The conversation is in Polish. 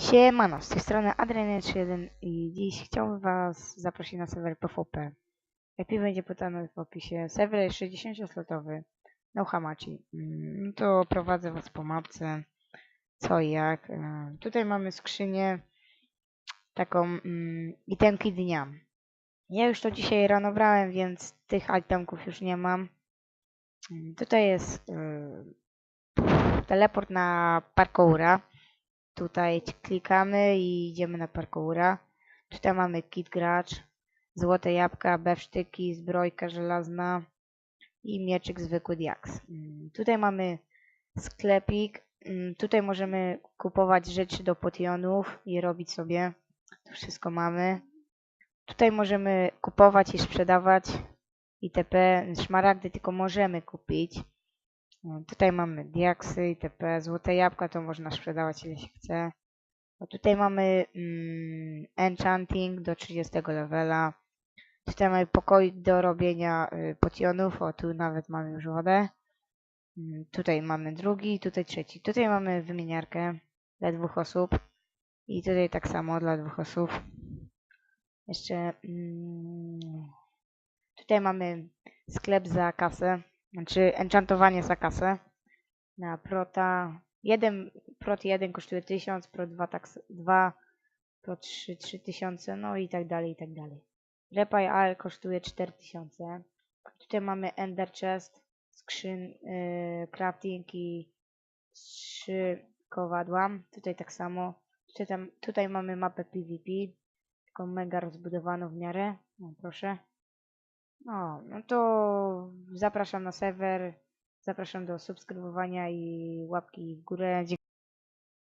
Siemano, z tej strony Adrian31 i dziś chciałbym Was zaprosić na serwer PvP. IP będzie podany w opisie. Serwer jest 60-slotowy, no hamachi. Mm, to prowadzę Was po mapce, co i jak. E, Tutaj mamy skrzynię, taką mm, itemki dnia. Ja już to dzisiaj rano brałem, więc tych itemków już nie mam. Mm, Tutaj jest e, teleport na parkoura. Tutaj klikamy i idziemy na parkoura. Tutaj mamy kit gracz, złote jabłka, bewsztyki, zbrojka żelazna i mieczyk zwykły diaks. Mm, Tutaj mamy sklepik. Mm, Tutaj możemy kupować rzeczy do potionów i robić sobie. To wszystko mamy. Tutaj możemy kupować i sprzedawać itp. Szmaragdy tylko możemy kupić. No, Tutaj mamy diaksy itp. Złote jabłka to można sprzedawać ile się chce. No tutaj mamy mm, enchanting do 30 levela. Tutaj mamy pokoik do robienia y, potionów. O, tu nawet mamy już wodę. Mm, Tutaj mamy drugi, tutaj trzeci. Tutaj mamy wymieniarkę dla dwóch osób. I tutaj tak samo dla dwóch osób. Jeszcze mm, tutaj mamy sklep za kasę. Znaczy enchantowanie za kasę. Na prota. Jeden, prot 1 kosztuje 1000, prot 2 tak, 2 prot 3 3000, no i tak dalej, i tak dalej. Repay Al kosztuje 4000. Tutaj mamy Ender Chest, skrzyn, yy, crafting i trzy kowadła. Tutaj tak samo. Tutaj, tam, tutaj mamy mapę PvP, taką mega rozbudowaną w miarę. No proszę. No, no to zapraszam na serwer. Zapraszam do subskrybowania i łapki w górę.